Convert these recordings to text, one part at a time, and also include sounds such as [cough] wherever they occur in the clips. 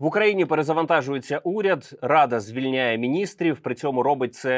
В Україні перезавантажується уряд, рада звільняє міністрів. При цьому робить це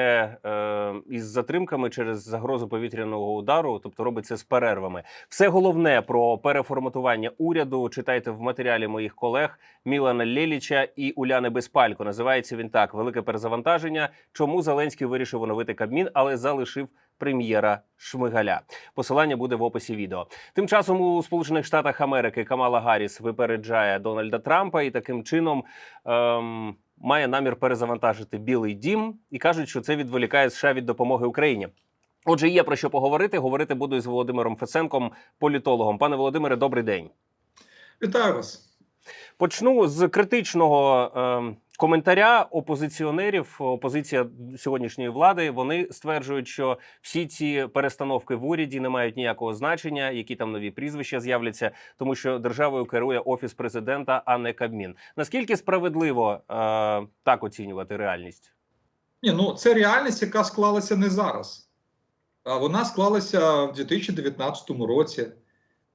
е, із затримками через загрозу повітряного удару, тобто робить це з перервами. Все головне про переформатування уряду читайте в матеріалі моїх колег Мілана Лєліча і Уляни Безпалько. Називається він так: Велике перезавантаження. Чому Зеленський вирішив оновити Кабмін, але залишив прем'єра Шмигаля. Посилання буде в описі відео. Тим часом у Сполучених Штатах Америки Камала Гарріс випереджає Дональда Трампа і таким чином ем, має намір перезавантажити Білий Дім і кажуть, що це відволікає США від допомоги Україні. Отже, є про що поговорити. Говорити буду із Володимиром Фесенком, політологом. Пане Володимире, добрий день. Вітаю вас. Почну з критичного е, коментаря опозиціонерів. Опозиція сьогоднішньої влади вони стверджують, що всі ці перестановки в уряді не мають ніякого значення, які там нові прізвища з'являться, тому що державою керує офіс президента, а не Кабмін. Наскільки справедливо е, так оцінювати реальність? Ні, ну це реальність, яка склалася не зараз. А вона склалася в 2019 році,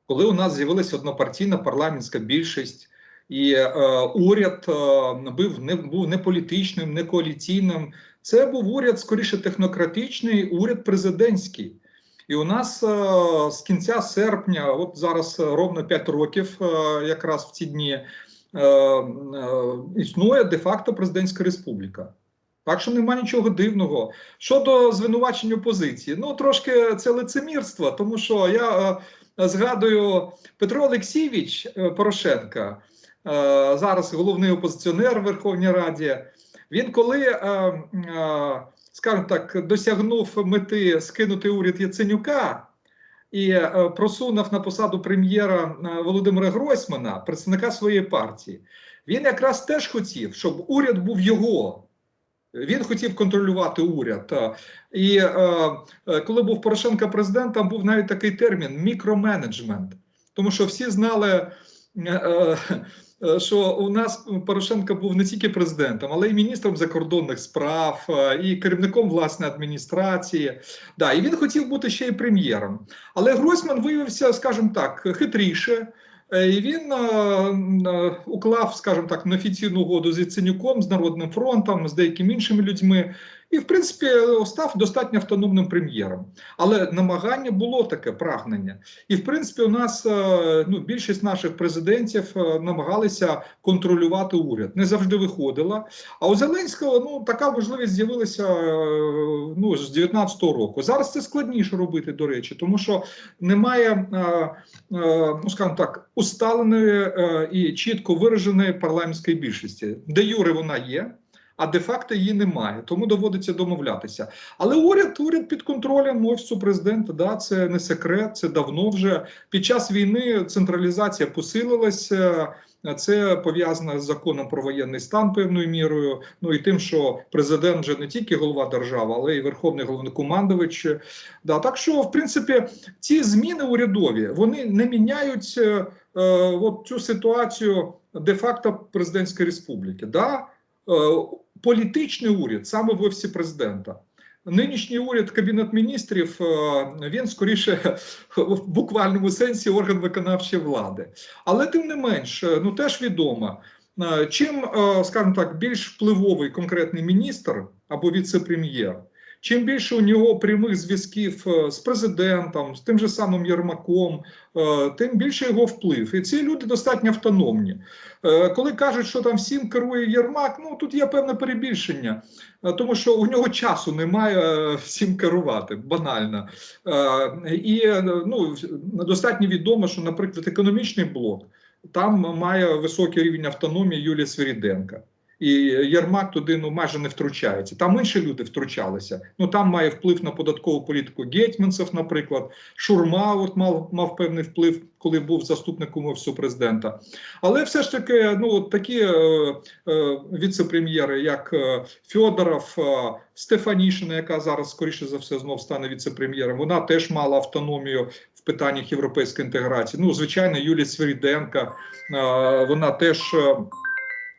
коли у нас з'явилася однопартійна парламентська більшість, і е, уряд е, був не був не політичним, не коаліційним. Це був уряд скоріше технократичний, уряд президентський. І у нас е, з кінця серпня, от зараз ровно 5 років, е, якраз в ці дні, е, е, існує де-факто президентська республіка. Так що нема нічого дивного. Щодо звинувачень опозиції, ну трошки це лицемірство, тому що я е, згадую Петро Олексійович е, Порошенка, е, зараз головний опозиціонер в Верховній Раді. Він коли, е, е, скажімо так, досягнув мети скинути уряд Яценюка і е, просунув на посаду прем'єра е, Володимира Гройсмана, представника своєї партії, він якраз теж хотів, щоб уряд був його. Він хотів контролювати уряд. І е, е, коли був Порошенко президентом, був навіть такий термін мікроменеджмент. Тому що всі знали, е, е, що у нас Порошенко був не тільки президентом, але й міністром закордонних справ, е, і керівником власної адміністрації. Да, і він хотів бути ще й прем'єром. Але Гройсман виявився, скажімо так, хитріше. Е, І він е, е, уклав, скажімо так, неофіційну угоду з Яценюком, з Народним фронтом, з деякими іншими людьми, і, в принципі, став достатньо автономним прем'єром. Але намагання було таке прагнення. І, в принципі, у нас е, ну, більшість наших президентів е, намагалися контролювати уряд. Не завжди виходила. А у Зеленського ну, така можливість з'явилася е, ну, з 19-го року. Зараз це складніше робити, до речі, тому що немає, е, е, ну скажімо так, усталеної е, і чітко вираженої парламентської більшості. Де Юри вона є. А де-факто її немає, тому доводиться домовлятися. Але уряд, уряд під контролем офісу президента, да, це не секрет, це давно вже під час війни централізація посилилася. Це пов'язано з законом про воєнний стан певною мірою. Ну і тим, що президент вже не тільки голова держави, але й верховний головнокомандувач. Да, так що, в принципі, ці зміни урядові вони не міняють е, е, от цю ситуацію де-факто президентської республіки. Да? Е, політичний уряд саме в офісі президента. Нинішній уряд Кабінет міністрів е, він скоріше в буквальному сенсі орган виконавчої влади. Але тим не менш, е, ну теж відомо, чим, скажімо так, більш впливовий конкретний міністр або віце-прем'єр, чим більше у нього прямих зв'язків е, з президентом, з тим же самим Єрмаком, е, тим більше його вплив. І ці люди достатньо автономні. Е, Коли кажуть, що там всім керує Єрмак, ну тут є певне перебільшення, тому що у нього часу немає всім керувати, банально. І ну, достатньо відомо, що, наприклад, економічний блок там має високий рівень автономії Юлія Свиріденка. І Єрмак туди ну майже не втручається. Там інші люди втручалися. Ну там має вплив на податкову політику Гетьманцев, наприклад, Шурма от мав мав певний вплив, коли був заступником офісу президента. Але все ж таки, ну от такі е, е, віце-прем'єри, як е, Фьодоров, е, Стефанішина, яка зараз скоріше за все знов стане віце-прем'єром, вона теж мала автономію в питаннях європейської інтеграції. Ну, звичайно, Юлія Свиріденка, е, вона теж.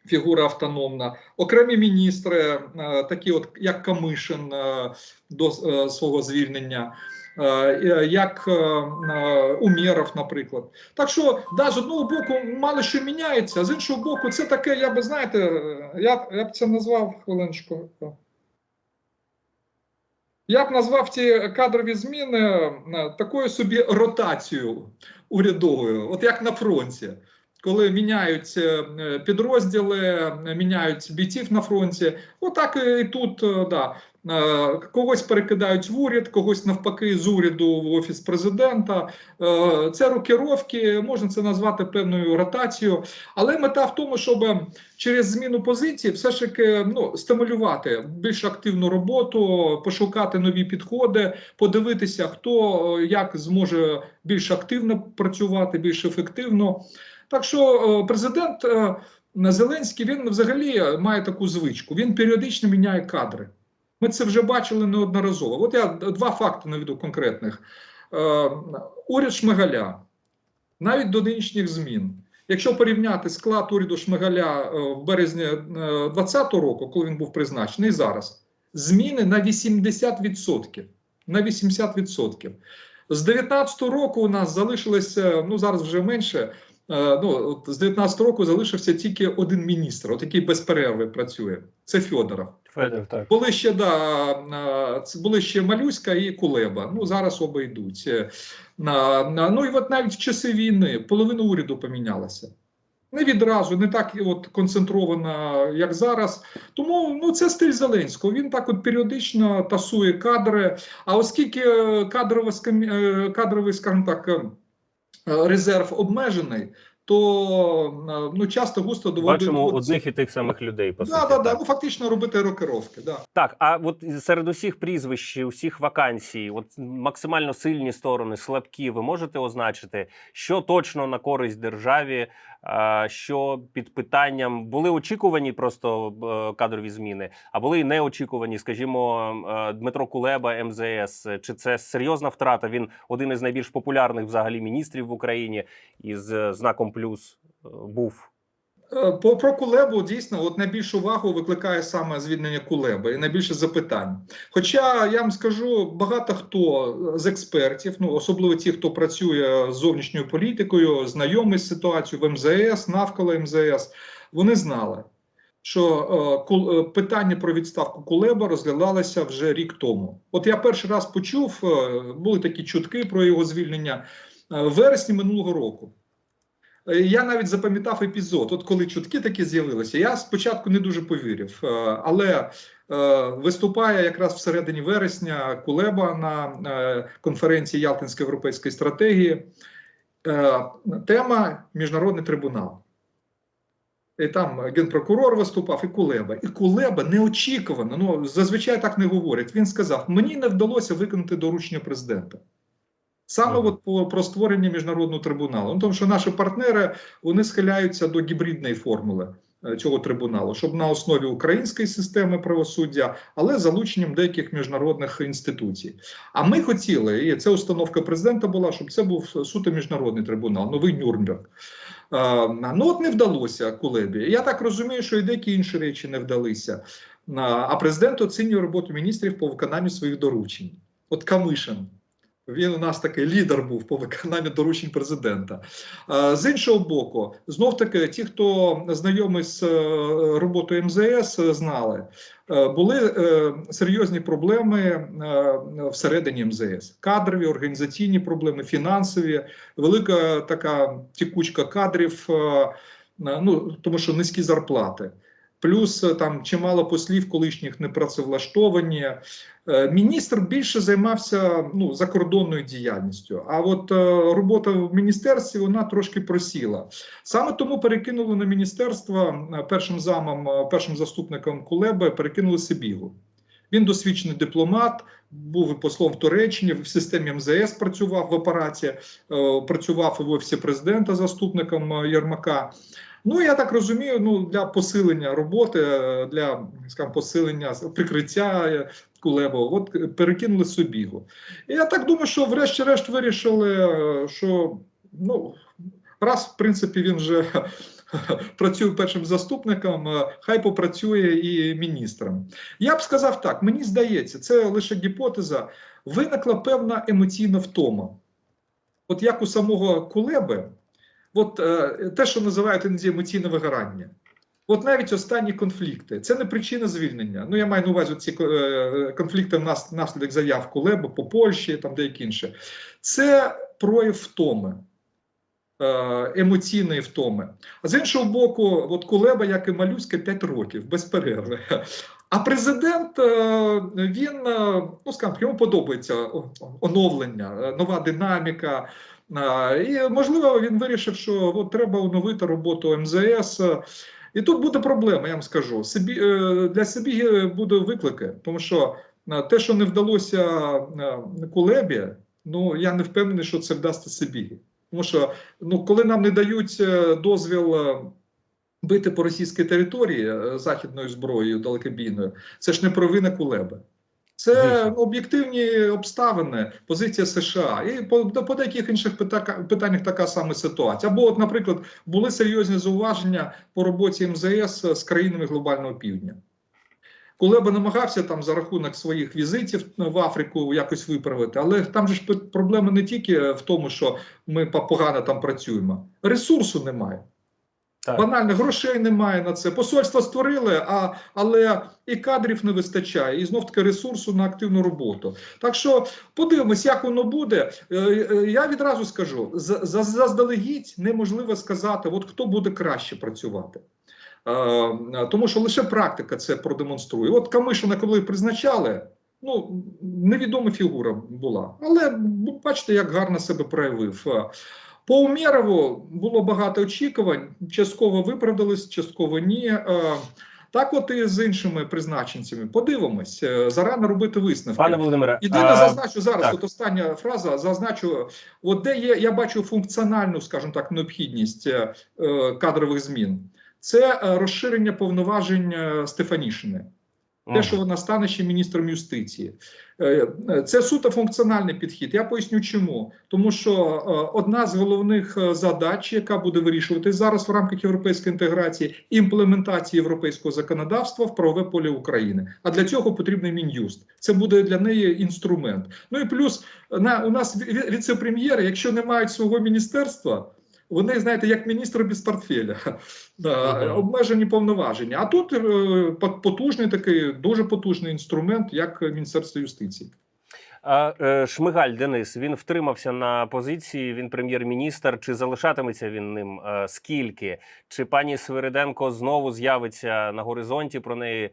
Фігура автономна, окремі міністри, е, такі от як Камишин е, до е, свого звільнення. як Умєров, наприклад. Так що, да, з одного боку, мало що міняється, з іншого боку, це таке, я би знаєте, я, я б це назвав хвилиночку. Я б назвав ті кадрові зміни такою собі ротацією урядовою, от як на фронті. Коли міняють е, підрозділи, е, міняють бійців на фронті, отак і тут е, да. Е, Когось перекидають в уряд, когось навпаки з уряду в офіс президента. Е, Це рокіровки, можна це назвати певною ротацією, але мета в тому, щоб через зміну позиції все ж таки ну, стимулювати більш активну роботу, пошукати нові підходи, подивитися, хто е, як зможе більш активно працювати, більш ефективно. Так що е, президент е, Зеленський він взагалі має таку звичку. Він періодично міняє кадри. Ми це вже бачили неодноразово. От я два факти наведу конкретних. Е, уряд Шмигаля, навіть до нинішніх змін. Якщо порівняти склад уряду Шмигаля в березні 2020 року, коли він був призначений, і зараз зміни на 80%. На 80%. З 19 року у нас залишилося, ну зараз вже менше. Е, Ну, з 19 року залишився тільки один міністр, от який без перерви працює. Це Федоров. Федор, так. Були ще да, були ще Малюська і Кулеба. Ну зараз оба йдуть. Е, Ну і от навіть в часи війни половина уряду помінялася. Не відразу, не так от концентровано, як зараз. Тому ну це стиль Зеленського. Він так от періодично тасує кадри. А оскільки е, кадровий, скажімо так, резерв обмежений, то е, ну часто густо доводить. Бачимо одних і тих самих людей. По да, суті, да, да, так. ну фактично робити рокировки. Да. Так, а от серед усіх прізвищ, усіх вакансій, от максимально сильні сторони, слабкі, ви можете означити, що точно на користь державі, що під питанням були очікувані просто е, кадрові зміни, а були і неочікувані, скажімо, е, Дмитро Кулеба, МЗС. Чи це серйозна втрата? Він один із найбільш популярних взагалі міністрів в Україні із е, знаком плюс був. Е, По про Кулебу дійсно от найбільшу увагу викликає саме звільнення Кулеби і найбільше запитань. Хоча я вам скажу, багато хто з експертів, ну особливо ті, хто працює з зовнішньою політикою, знайомий з ситуацією в МЗС, навколо МЗС, вони знали, що е, е, питання про відставку Кулеба розглядалося вже рік тому. От я перший раз почув, е, були такі чутки про його звільнення е, в вересні минулого року. Е, Я навіть запам'ятав епізод. От коли чутки такі з'явилися, я спочатку не дуже повірив, е, але е, виступає якраз всередині вересня Кулеба на конференції Ялтинської європейської стратегії. Тема Міжнародний трибунал. І там генпрокурор виступав, і Кулеба. І Кулеба неочікувано, ну зазвичай так не говорять. Він сказав: мені не вдалося виконати доручення президента. Саме от по, про створення міжнародного трибуналу. Ну, тому що наші партнери вони схиляються до гібридної формули е, цього трибуналу, щоб на основі української системи правосуддя, але залученням деяких міжнародних інституцій. А ми хотіли, і це установка президента була, щоб це був суто міжнародний трибунал, новий Нюрнберг. Е, Ну от не вдалося Кулебі. Я так розумію, що і деякі інші речі не вдалися. А, А президент оцінює роботу міністрів по виконанню своїх доручень. От Камишин. Він у нас такий лідер був по виконанню доручень президента. З іншого боку, знов таки, ті, хто знайомий з е, роботою МЗС, е, знали, е, були серйозні проблеми всередині МЗС: кадрові, організаційні проблеми, фінансові, велика така тікучка кадрів, ну тому що низькі зарплати. Плюс е, там чимало послів колишніх не працевлаштовані. Е, Міністр більше займався ну, закордонною діяльністю. А от е, робота в міністерстві вона трошки просіла. Саме тому перекинули на міністерство першим замом, першим заступником Кулеби, перекинули Сибігу. Він досвідчений дипломат, був і послом в Туреччині, в системі МЗС працював в апараті, працював і в офісі президента заступником Єрмака. Ну, я так розумію, ну для посилення роботи, е, для скажімо, посилення прикриття е, Кулеба, от перекинули Собігу. І я так думаю, що врешті-решт вирішили, е, що ну, раз, в принципі, він вже [laughs] працює першим заступником, е, хай попрацює і міністром. Я б сказав так: мені здається, це лише гіпотеза. виникла певна емоційна втома. От як у самого Кулеби, от е, те, що називають іноді емоційне вигорання. От навіть останні конфлікти це не причина звільнення. Ну я маю на увазі ці е, конфлікти внас- внаслідок заяв Кулеби по Польщі, там деякі інше. Це прояв втоми, е, емоційної втоми. А з іншого боку, от Кулеба, як і Малюська, 5 років без перерви. А президент він ну скажімо, йому подобається оновлення, нова динаміка. І можливо він вирішив, що от треба оновити роботу МЗС. І тут буде проблема, я вам скажу. Собі е, для собі буде виклики, тому що е, те, що не вдалося е, Кулебі, ну я не впевнений, що це вдасться собі. Тому що ну, коли нам не дають дозвіл бити по російській території західною зброєю далекобійною, це ж не провина Кулеби. Це ну, об'єктивні обставини, позиція США. І по, по деяких інших пита- питаннях така сама ситуація. Або, от, наприклад, були серйозні зауваження по роботі МЗС з країнами глобального півдня. Кулеба намагався там за рахунок своїх візитів в Африку якось виправити, але там же ж проблема не тільки в тому, що ми погано там працюємо. Ресурсу немає. Так. Банально грошей немає на це. Посольство створили, а, але і кадрів не вистачає, і знов таки ресурсу на активну роботу. Так що подивимось, як воно буде. Е, е, Я відразу скажу: за- за- заздалегідь неможливо сказати, от хто буде краще працювати. Е, Тому що лише практика це продемонструє. От Камишина, коли призначали, ну невідома фігура була. Але бачите, як гарно себе проявив. Е, По Умєрову було багато очікувань, частково виправдались, частково ні. Е, Так, от і з іншими призначенцями. Подивимось, е, зарано робити висновки. Пане Володимире, Єдине а, зазначу зараз. так. От остання фраза зазначу, от де є, я бачу функціональну, скажімо так, необхідність е, е, кадрових змін. Це е, розширення повноважень е, Стефанішини. Те, що вона стане ще міністром юстиції, Е, е, це суто функціональний підхід. Я поясню, чому тому, що е, одна з головних задач, яка буде вирішувати зараз в рамках європейської інтеграції, імплементації європейського законодавства в правове поле України. А для цього потрібний мін'юст. Це буде для неї інструмент. Ну і плюс на у нас віце-прем'єри, якщо не мають свого міністерства. Вони, знаєте, як міністр без портфеля, [laughs] обмежені повноваження. А тут е, потужний такий, дуже потужний інструмент, як Міністерство юстиції. А, е, Шмигаль Денис він втримався на позиції. Він прем'єр-міністр. Чи залишатиметься він ним? Е, Скільки? Чи пані Свириденко знову з'явиться на горизонті? Про неї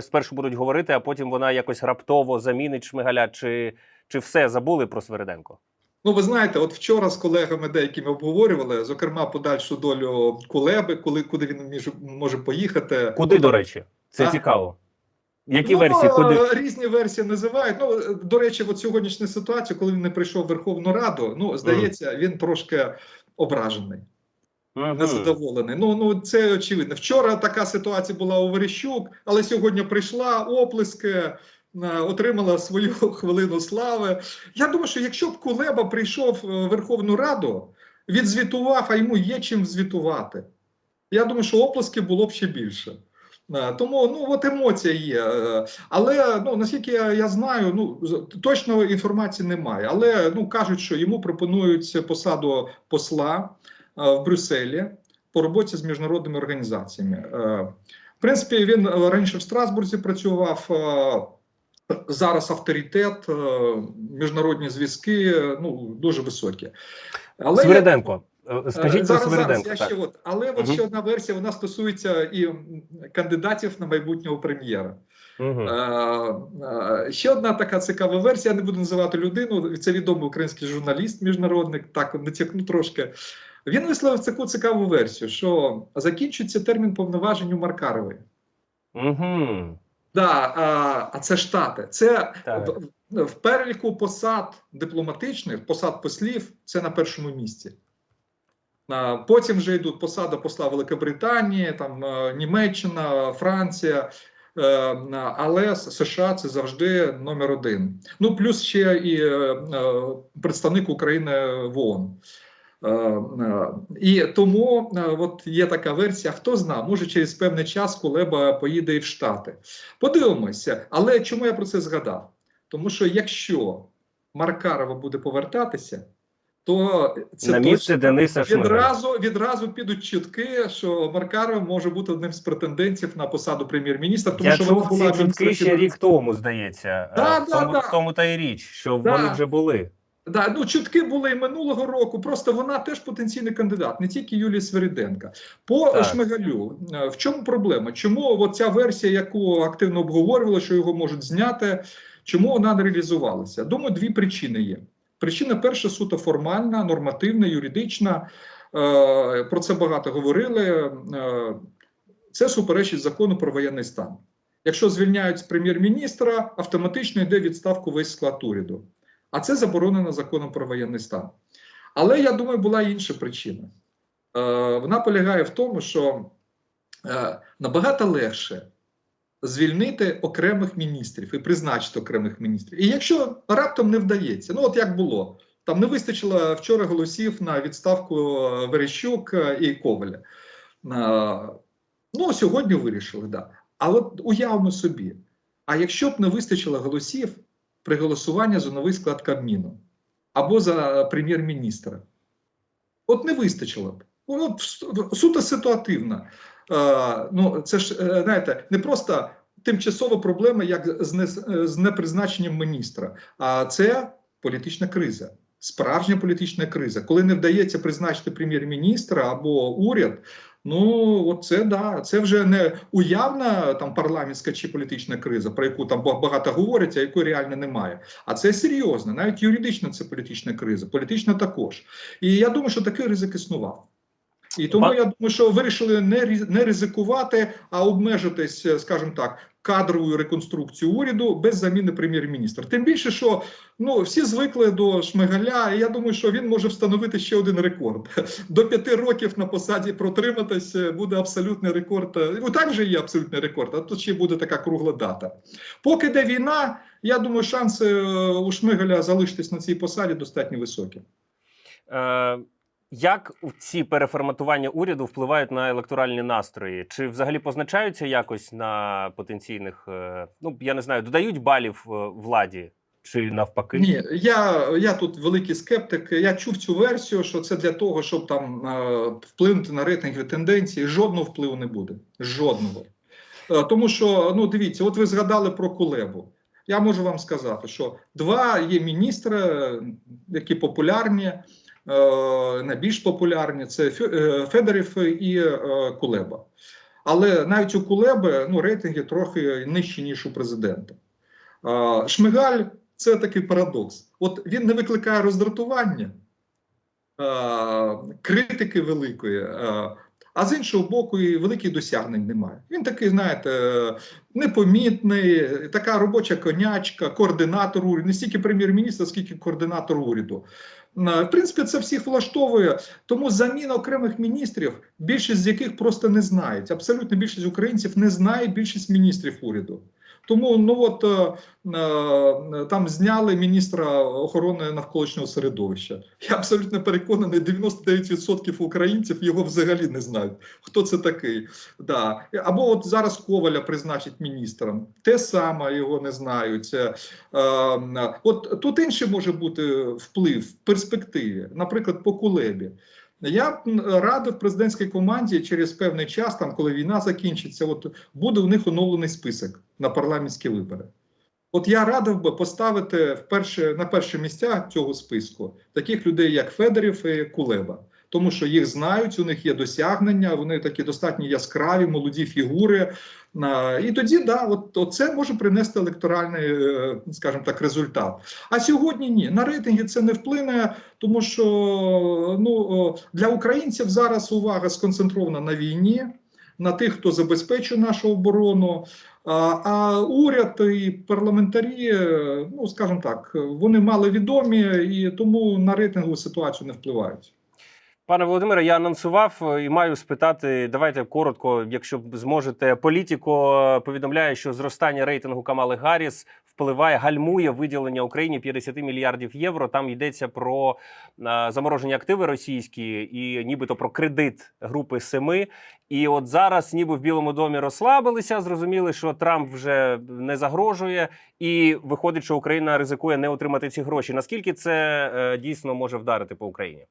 спершу будуть говорити, а потім вона якось раптово замінить Шмигаля? Чи, чи все забули про Свириденко? Ну, ви знаєте, от вчора з колегами деякими обговорювали, зокрема, подальшу долю Кулеби, коли куди він між, може поїхати. Куди, до речі? Це А? цікаво. Які ну, версії? Куди? Різні версії називають. Ну, до речі, от сьогоднішня ситуація, коли він не прийшов в Верховну Раду, ну, здається, він трошки ображений. Мгм. незадоволений. Ну ну це очевидно. Вчора така ситуація була у Верещук, але сьогодні прийшла оплески. Е, Отримала свою [laughs] хвилину слави. Я думаю, що якщо б Кулеба прийшов е, в Верховну Раду, відзвітував, а йому є чим звітувати. Я думаю, що оплески було б ще більше. Е, Тому ну от емоція є. Але ну наскільки я, я знаю, ну точно інформації немає. Але ну кажуть, що йому пропонують посаду посла в Брюсселі по роботі з міжнародними організаціями. В принципі, він раніше в Страсбурзі працював. Зараз авторитет, е, міжнародні зв'язки ну дуже високі. Але Свириденко. Е, Е, Скажіть зараз, зараз, я так. ще от, але от ще одна версія вона стосується і кандидатів на майбутнього прем'єра. Е, ще одна така цікава версія. Я не буду називати людину. Це відомий український журналіст, міжнародник. Так натякну трошки. Він висловив таку цікаву версію, що закінчується термін повноважень у Маркарової. Мгм. Да, а, а це штати. Це Так. в, в переліку посад дипломатичних, посад послів, це на першому місці. А, Потім вже йдуть посада посла Великобританії, там е, Німеччина, Франція. е, Але США це завжди номер один. Ну плюс ще і е, представник України в ООН. Е, е, І тому е, от є така версія. Хто зна, може через певний час Кулеба поїде і в Штати. Подивимося. Але чому я про це згадав? Тому що якщо Маркарова буде повертатися, то це На місце Дениса відразу, відразу підуть чутки, що Маркаров може бути одним з претендентів на посаду прем'єр-міністра, тому Я що вона була ці чутки ще рік тому, здається. Да, в, да, тому, да. в тому та й річ, що Да. вони вже були. Да, ну чутки були і минулого року. Просто вона теж потенційний кандидат, не тільки Юлія Свериденка. По Так. Шмигалю, е, в чому проблема? Чому от ця версія, яку активно обговорювали, що його можуть зняти, чому вона не реалізувалася? Думаю, дві причини є. Причина перша суто формальна, нормативна, юридична. Е, Про це багато говорили. Е, Це суперечить закону про воєнний стан. Якщо звільняють прем'єр-міністра, автоматично йде відставку весь склад уряду. А це заборонено законом про воєнний стан. Але я думаю, була інша причина. Е, вона полягає в тому, що е, набагато легше звільнити окремих міністрів і призначити окремих міністрів. І якщо раптом не вдається, ну от як було, там не вистачило вчора голосів на відставку е, Верещук е, і Коваля. Е, ну, сьогодні вирішили, да. А уявимо собі, а якщо б не вистачило голосів при голосуванні за новий склад Кабміну або за прем'єр-міністра, от не вистачило б. От суто ситуативно. Е, ну, це ж, е, знаєте, не просто тимчасова проблема, як не, з непризначенням міністра, а це політична криза. Справжня політична криза. Коли не вдається призначити прем'єр-міністра або уряд, ну оце це да, це вже не уявна там парламентська чи політична криза, про яку там багато говорять, а якої реально немає. А це серйозно, навіть юридично це політична криза, політична також. І я думаю, що такий ризик існував. І тому Пан- я думаю, що вирішили не не ризикувати, а обмежитись, е, скажімо так, кадровою реконструкцією уряду без заміни прем'єр-міністра. Тим більше, що ну всі звикли до Шмигаля, і я думаю, що він може встановити ще один рекорд. [laughs] До п'яти років на посаді протриматись е, буде абсолютний рекорд. Ну так же є абсолютний рекорд, а тут ще буде така кругла дата. Поки йде війна, я думаю, шанси у Шмигаля залишитись на цій посаді достатньо високі. Як ці переформатування уряду впливають на електоральні настрої? Чи взагалі позначаються якось на потенційних, е, ну я не знаю, додають балів е, владі чи навпаки? Ні, я, я тут великий скептик. Я чув цю версію, що це для того, щоб там е, вплинути на рейтингові тенденції. Жодного впливу не буде. Жодного. Тому що, ну дивіться, от ви згадали про Кулебу. Я можу вам сказати, що два є міністри, які популярні, найбільш популярні це е, Федорів і е, Кулеба. Але навіть у Кулеби ну, рейтинги трохи нижчі, ніж у президента. Е, Шмигаль це такий парадокс. От він не викликає роздратування, е, критики великої, е, а з іншого боку, і великих досягнень немає. Він такий, знаєте, е, непомітний, така робоча конячка, координатор уряду, не стільки прем'єр-міністр, скільки координатор уряду. Е, В принципі, це всіх влаштовує, тому заміна окремих міністрів, більшість з яких просто не знають. Абсолютно більшість українців не знає більшість міністрів уряду. Тому ну от е, е, там зняли міністра охорони навколишнього середовища. Я абсолютно переконаний, 99% українців його взагалі не знають. Хто це такий? Да. Або от зараз Коваля призначить міністром. Те саме його не знають. Е, От тут інший може бути вплив в перспективі, наприклад, по Кулебі. Я радив президентській команді через певний час, там коли війна закінчиться, от буде у них оновлений список на парламентські вибори. От я радив би поставити в перше, на перші місця цього списку таких людей, як Федорів і Кулеба. Тому що їх знають, у них є досягнення, вони такі достатньо яскраві, молоді фігури. А, І тоді, да, от, от це може принести електоральний, е, скажімо так, результат. А сьогодні ні. На рейтинги це не вплине, тому що ну, для українців зараз увага сконцентрована на війні, на тих, хто забезпечує нашу оборону. А, а уряд і парламентарі, е, ну скажімо так, вони маловідомі і тому на рейтингову ситуацію не впливають. Пане Володимире, я анонсував е, і маю спитати. Давайте коротко, якщо зможете. Політіко е, повідомляє, що зростання рейтингу Камали Гарріс впливає, гальмує виділення Україні 50 мільярдів євро. Там йдеться про заморожені активи російські і нібито про кредит групи Семи. І от зараз, ніби в Білому домі розслабилися, зрозуміли, що Трамп вже не загрожує, і виходить, що Україна ризикує не отримати ці гроші. Наскільки це е, дійсно може вдарити по Україні?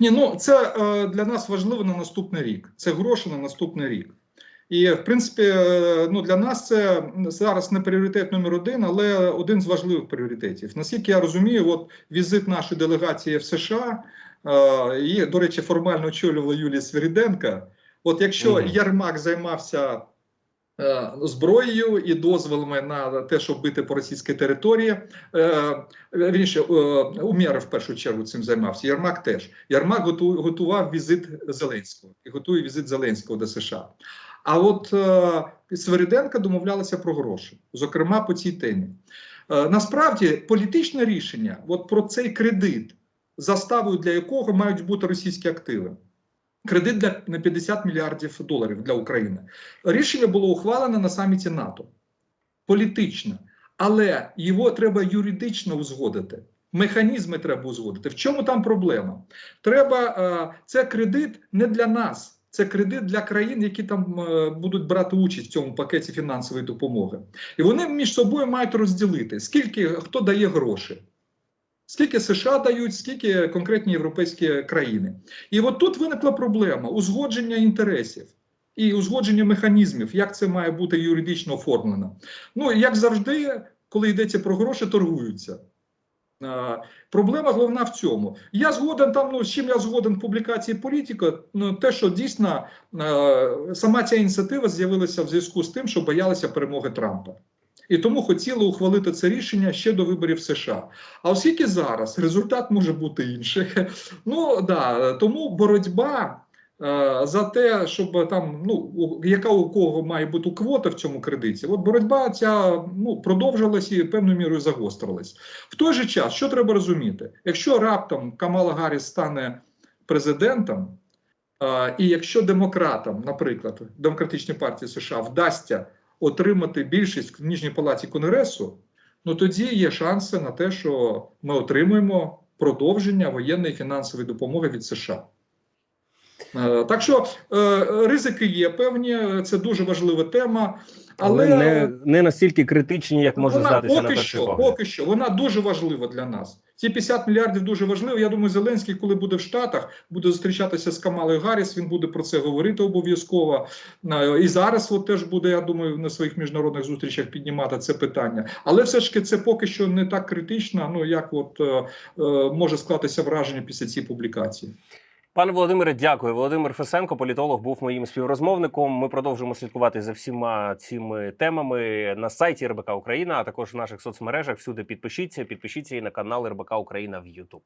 Ні, ну це е, для нас важливо на наступний рік. Це гроші на наступний рік. І в принципі, е, ну для нас це зараз не пріоритет номер один, але один з важливих пріоритетів. Наскільки я розумію, от візит нашої делегації в США е, і, до речі, формально очолювала Юлія Свириденка. От якщо Мгм. Ярмак займався е, зброєю і дозволами на те, щоб бити по російській території, е, вірніше, е, Умєров в першу чергу цим займався. Ярмак теж. Ярмак готував візит Зеленського і готує візит Зеленського до США. А от е, Свириденка домовлялася про гроші, зокрема по цій темі. Е, насправді, політичне рішення от про цей кредит, заставою для якого мають бути російські активи. Кредит для на 50 мільярдів доларів для України. Рішення було ухвалене на саміті НАТО. Політичне, але його треба юридично узгодити. Механізми треба узгодити. В чому там проблема? Треба е, це кредит не для нас. Це кредит для країн, які там е, будуть брати участь в цьому пакеті фінансової допомоги. І вони між собою мають розділити, скільки хто дає гроші, скільки США дають, скільки конкретні європейські країни. І от тут виникла проблема узгодження інтересів і узгодження механізмів, як це має бути юридично оформлено. Ну як завжди, коли йдеться про гроші, торгуються. Проблема головна в цьому. Я згоден там, ну з чим я згоден в публікації політика, ну те, що дійсно сама ця ініціатива з'явилася в зв'язку з тим, що боялися перемоги Трампа. І тому хотіли ухвалити це рішення ще до виборів США. А оскільки зараз результат може бути інший, [laughs] ну да, тому боротьба за те, щоб там, ну яка у кого має бути квота в цьому кредиті, от боротьба ця ну продовжилась і певною мірою загострилась. В той же час, що треба розуміти, якщо раптом Камала Гарріс стане президентом, е, і якщо демократам, наприклад, демократичній партії США вдасться отримати більшість в Ніжній палаті Конгресу, ну тоді є шанси на те, що ми отримуємо продовження воєнної фінансової допомоги від США. Е, Так що е, ризики є певні, це дуже важлива тема, але, Але не, не настільки критичні, як може здатися на поки перший що, погляд. поки що вона дуже важлива для нас. Ці 50 мільярдів дуже важливо. Я думаю, Зеленський, коли буде в Штатах, буде зустрічатися з Камалою Гарріс. Він буде про це говорити обов'язково. Е, І зараз от теж буде, я думаю, на своїх міжнародних зустрічах піднімати це питання. Але все ж таки це поки що не так критично, ну як от е, може склатися враження після цієї публікації. Пане Володимире, дякую. Володимир Фесенко, політолог, був моїм співрозмовником. Ми продовжуємо слідкувати за всіма цими темами на сайті РБК Україна, а також в наших соцмережах. Всюди підпишіться, підпишіться і на канал РБК Україна в YouTube.